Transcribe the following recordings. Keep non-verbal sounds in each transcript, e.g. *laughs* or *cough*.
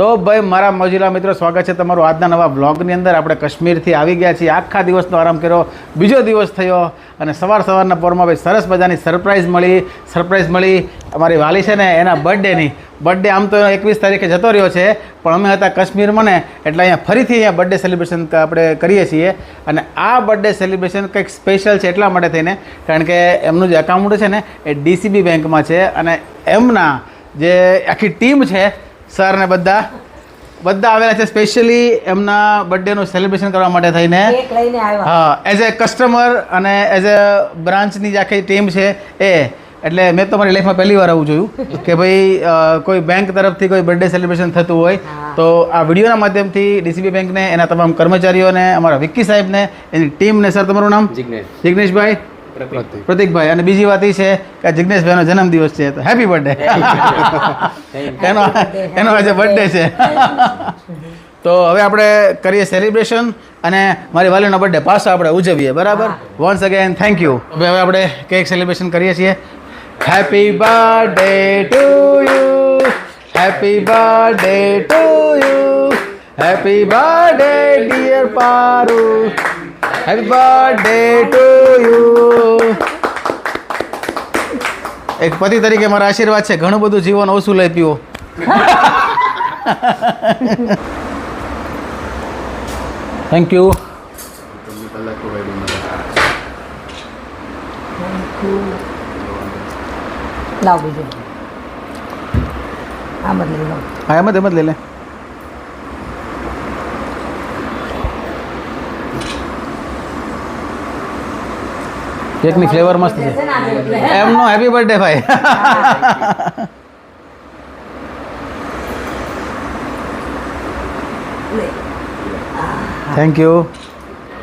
તો ભાઈ મારા મોજીલા મિત્રો, સ્વાગત છે તમારું આજના નવા બ્લોગની અંદર. આપણે કાશ્મીરથી આવી ગયા છીએ. આખા દિવસનો આરામ કર્યો. બીજો દિવસ થયો અને સવાર સવારના પોરમાં ભાઈ સરસ મજાની સરપ્રાઈઝ મળી. સરપ્રાઈઝ મળી અમારી વાલી છે ને, એના બર્થડેની. બર્થડે આમ તો એકવીસ તારીખે જતો રહ્યો છે, પણ અમે હતા કાશ્મીરમાં ને, એટલે અહીંયા ફરીથી અહીંયા બર્થડે સેલિબ્રેશન આપણે કરીએ છીએ. અને આ બર્થડે સેલિબ્રેશન કંઈક સ્પેશિયલ છે એટલા માટે થઈને, કારણ કે એમનું જે એકાઉન્ટ છે ને, એ ડીસીબી બેંકમાં છે. અને એમના જે આખી ટીમ છે સર ને બધા. બધા આવેલા છે સ્પેશિયલી એમના બર્થડેનું સેલિબ્રેશન કરવા માટે થઈને. કેક લઈને આવ્યા. હા એઝ એ કસ્ટમર અને એઝ એ બ્રાન્ચની જે આખી ટીમ છે એ. એટલે મેં તો મારી લાઈફમાં પહેલી વાર આવું જોયું *laughs* કે ભાઈ કોઈ બેંક તરફથી કોઈ બર્થડે સેલિબ્રેશન થતું હોય તો આ વિડીયોના માધ્યમથી ડીસીબી બેંકને એના તમામ કર્મચારીઓને અમારા વિક્કી સાહેબને એની ટીમને સર તમારું નામ? જિગ્નેશ. જિગ્નેશભાઈ. પ્રતિકભાઈ અને બીજી વાત એ છે કે આ જિગ્નેશભાઈનો જન્મદિવસ છે તો હેપી બર્થડે એનો એનો આજે બર્થડે છે. તો હવે આપણે કરીએ સેલિબ્રેશન અને મારી વાલીનો બર્થડે પાછો આપણે ઉજવીએ બરાબર? વન્સ અગેન થેન્ક યુ હવે હવે આપણે કેક સેલિબ્રેશન કરીએ છીએ. Happy birthday to you happy birthday to you happy birthday dear Paru happy birthday to you એક પતિ તરીકે મારા આશીર્વાદ છે. ઘણું બધું જીવન ઓછું લઈ પીવો થેન્ક યુ લાવ બીજું. આમ જ લઈ લો. હા એમ જ એમ જ લઈ લે. કેકની ફ્લેવર મસ્ત છે. એમનો હેપી બર્થડે ભાઈ. થેન્ક યુ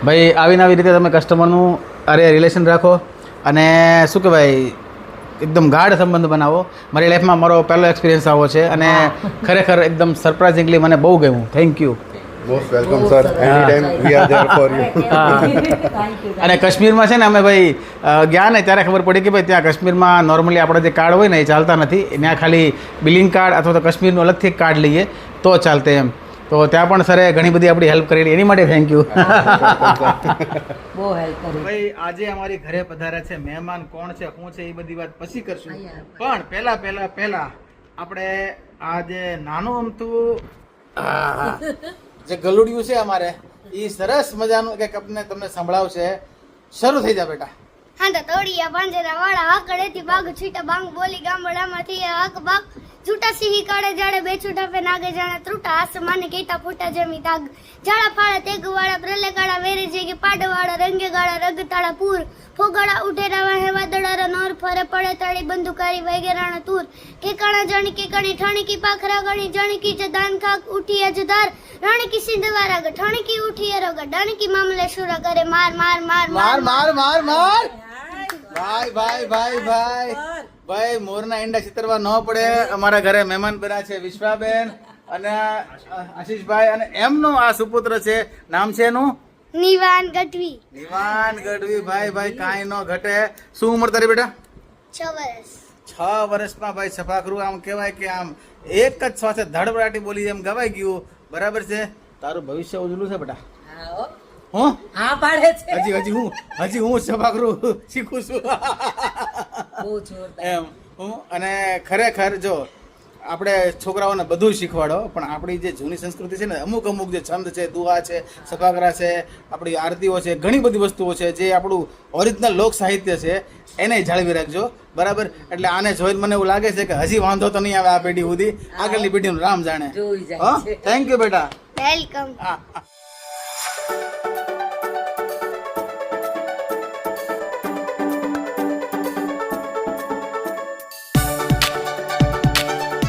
ભાઈ આવીને આવી રીતે તમે કસ્ટમરનું અરે રિલેશન રાખો અને શું કહેવાય એકદમ ગાઢ સંબંધ બનાવો. મારી લાઈફમાં મારો પહેલો એક્સપિરિયન્સ આવો છે અને ખરેખર એકદમ સરપ્રાઇઝિંગલી મને બહુ ગમ્યું. Thank you Most welcome sir any time we are there for you અને કાશ્મીરમાં છે ને અમે ભાઈ ગયા ને ત્યારે ખબર પડી કે ભાઈ ત્યાં કાશ્મીરમાં નોર્મલી આપણે જે કાર્ડ હોય ને એ ચાલતા નથી. ત્યાં ખાલી બિલિંગ કાર્ડ અથવા તો કાશ્મીરનું અલગથી કાર્ડ લઈએ તો ચાલતે એમ. તો ત્યાં પણ સરે ઘણી બધી આપણી હેલ્પ કરેલી. એની માટે થેન્ક યુ બહુ હેલ્પ કરી. ભાઈ આજે અમારી ઘરે પધાર્યા છે મહેમાન કોણ છે શું છે એ બધી વાત પછી કરશું. પણ પહેલા પહેલા પહેલા આપણે આ જે નાનું અમથું *laughs* જે ગલુડિયું છે અમારે એ સરસ મજાનું કે કપને તમને સંભળાવશે. શરૂ થઈ જા બેટા. હાંડા તોડિયા, પાંજરા, વાળા, આકડેથી બાગ છૂટા, બાંગ બોલી, ગામડામાંથી હક બાગ છૂટા, સિંહી કાળે જાડે બે છૂટા પે નાગે જાણે ત્રુટા આસમાને કેટા ફૂટા જમી તાગ જાડા ફાળા તેગ વાળા પ્રલે કાળા વેરે જેગે પાડ વાળા રંગે ગાળા, રગતાળા, પૂર. ફોગાળા ઉઠેરા હેવા વાદળારા નોર ફરે પડે તળી બંદુકારી વગેરાણા તૂર. કેકાણા જણકી કણી ઠાણીકી પાખરા ગણી જાણીકી જદાન ખાક ઉઠી જદાર રાણીકી સિંધવારા ગ ઠાણીકી ઉઠી રોગ ડાણીકી મામલે શુરા કરે માર માર માર માર માર માર માર ભાઈ ભાઈ ભાઈ ભાઈ ભાઈ. મોરના ઈંડા ચિતરવા ન પડે. અમારા ઘરે મહેમાન પેરા છે વિશ્વાબેન અને આશીષભાઈ અને એમનો આ સુપુત્ર છે. નામ છે એનું? નિવાન ગઢવી. નિવાન ગઢવી ભાઈ ભાઈ કાંઈ ન ઘટે. શું ઉંમર તારી બેટા? છ વર્ષ. છ વર્ષમાં ભાઈ છપાખરું આમ કહેવાય કે આમ એક જ સાથે ધડબડાટી બોલી એમ ગવાઈ ગયું. બરાબર છે? તારું ભવિષ્ય ઉજળું છે બેટા. હા, હો. પાડે છે. હજી હજી હું હજી હું છપાખરું શીખું છું. બહુ જોરદાર. એમ હું અને ખરેખર જો આપણે છોકરાઓને બધું શીખવાડો પણ આપણી જે જૂની સંસ્કૃતિ છે ને અમુક અમુક જે છંદ છે દુઆ છે સફાગરા છે આપણી આરતીઓ છે ઘણી બધી વસ્તુઓ છે જે આપણું ઓરિજિનલ લોક સાહિત્ય છે એને જાળવી રાખજો. બરાબર? એટલે આને જોઈને મને એવું લાગે છે કે હજી વાંધો તો નહીં આવે આ પેઢી સુધી. આગળની પેઢીનું રામ જાણે. જોઈ જાય છે. થેન્ક યુ બેટા. વેલકમ.